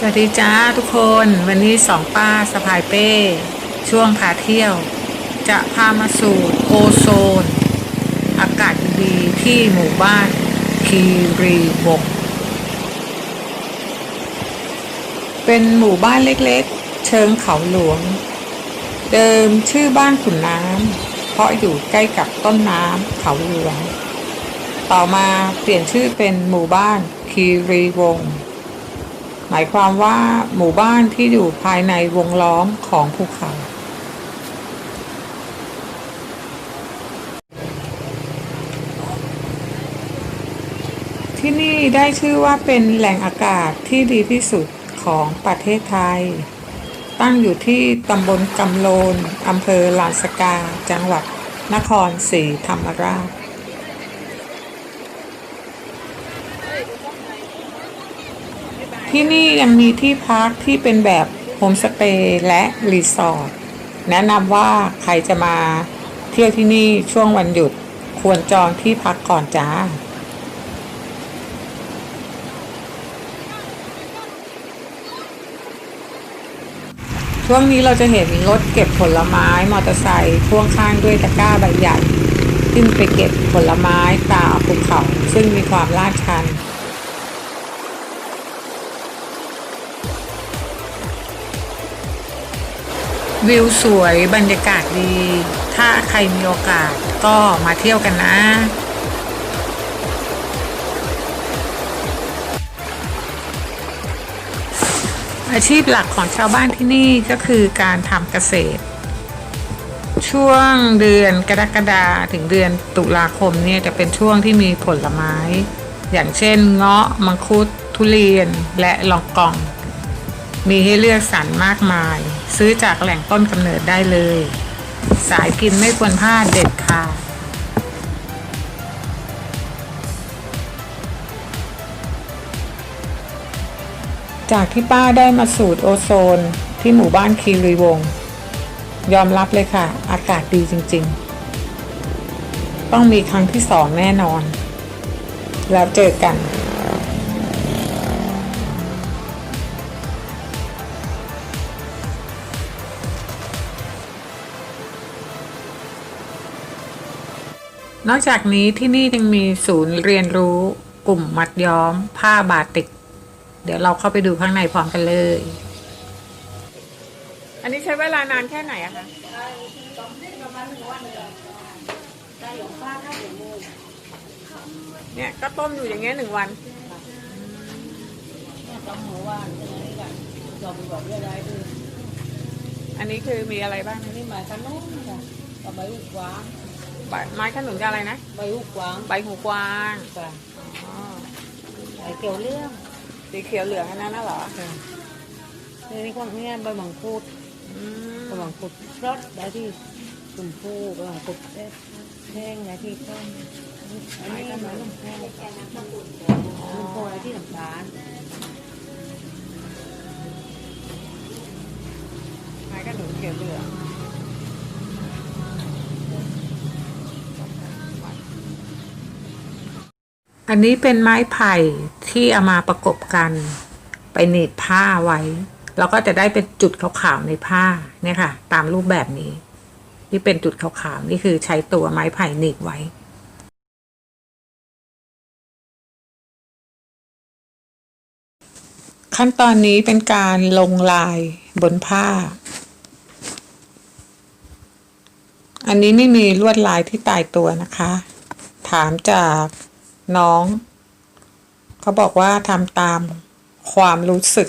สวัสดีจ้าทุกคนวันนี้สองป้าสะพายเป้ ช่วงพาเที่ยว จะพามาสู่โอโซน อากาศดีๆที่หมู่บ้านคีรีบก เป็นหมู่บ้านเล็กๆ เชิงเขาหลวง เดิมชื่อบ้านขุนน้ำเพราะอยู่ใกล้กับต้นน้ำเขาหลวง ต่อมาเปลี่ยนชื่อเป็นหมู่บ้านคีรีวงศ์ หมายความว่าหมู่บ้านที่อยู่ภายในวงล้อมของภูเขา ที่นี่ได้ชื่อว่าเป็นแหล่งอากาศที่ดีที่สุดของประเทศไทย ตั้งอยู่ที่ตำบลกำโลนอำเภอลานสกา จังหวัดนครศรีธรรมราช ที่นี่ยังมีที่พักที่เป็นแบบโฮมสเตย์และรีสอร์ทแนะนำว่าใครจะมาเที่ยวที่นี่ช่วงวันหยุดควรจองที่พักก่อนจ้า ช่วงนี้เราจะเห็นรถเก็บผลไม้มอเตอร์ไซค์พ่วงข้างด้วยตะกร้าใบใหญ่ ขึ้นไปเก็บผลไม้ตามภูเขาซึ่งมีความลาดชัน วิวสวยบรรยากาศดี ถ้าใครมีโอกาสก็มาเที่ยวกันนะอาชีพหลักของชาวบ้านที่นี่ก็คือการทำเกษตร ช่วงเดือนกรกฎาถึงเดือนตุลาคมเนี่ยจะเป็นช่วงที่มีผลไม้ อย่างเช่นเงาะมังคุด ทุเรียนและลองกอง มีให้เลือกสรรมากมาย ซื้อจากแหล่งต้นกำเนิดได้เลย สายกินไม่ควรพลาดเด็ดขาดจากที่ป้าได้มาสูตรโอโซนที่หมู่บ้านคีรีวง ยอมรับเลยค่ะ อากาศดีจริงๆ ต้องมีครั้งที่สองแน่นอน แล้วเจอกัน นอกจากนี้ที่นี่ยังมีศูนย์เรียนรู้กลุ่มมัดย้อม ผ้าบาติก เดี๋ยวเราเข้าไปดูข้างในพร้อมกันเลย อันนี้ใช้เวลานานแค่ไหนอะคะเนี่ยก็ต้มอยู่อย่างเงี้ยหนึ่งวันอันนี้คือมีอะไรบ้าง nhưng mà cái nốt là có bảy hút quán ใบไม้ขนุนกับอะไรนะ bảy hút quán ใบหูกวาง và อ๋อ bảy kiểu liêng สีเขียวเหลืองอันนั้นน่ะเหรอ nên con nghe bảy bằng phút อืม bảy bằng phút rót đấy thì cùng phu bảy bằng phút tết thang đấy thì con anh ấy nói làm thang làm phu đấy thì làm bán ไม้ขนุนเขียวเหลือง อันนี้เป็นไม้ไผ่ที่เอามาประกบกัน ไปหนีบผ้าไว้ แล้วก็จะได้เป็นจุดขาวๆในผ้าเนี่ยค่ะ ตามรูปแบบนี้ ที่เป็นจุดขาวๆนี่คือใช้ตัวไม้ไผ่หนีบไว้ขั้นตอนนี้เป็นการลงลายบนผ้า อันนี้ไม่มีลวดลายที่ตายตัวนะคะ ถามจาก น้อง เขาบอกว่าทำตามความรู้สึก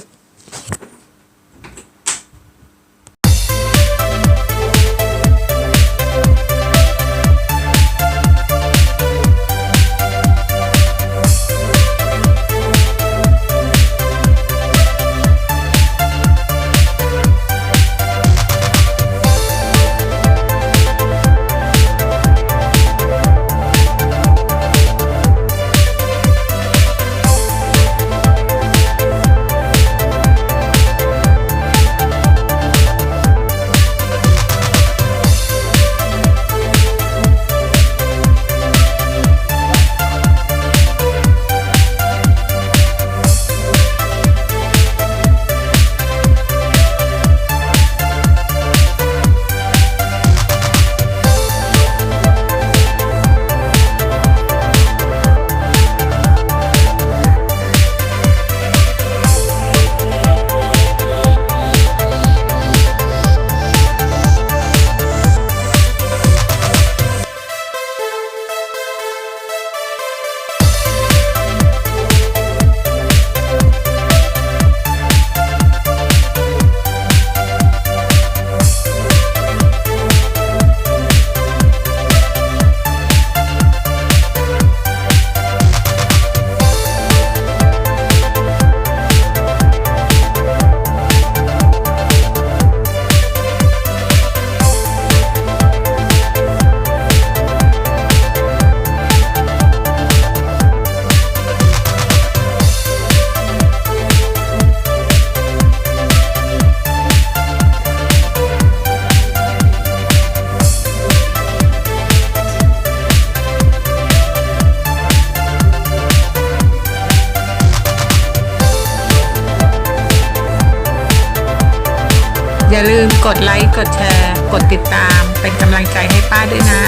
กดไลค์กดแชร์ กดติดตาม เป็นกำลังใจให้ป้าด้วยนะ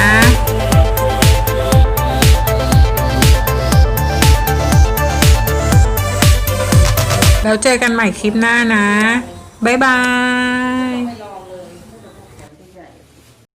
แล้วเจอกันใหม่คลิปหน้านะ บ๊ายบาย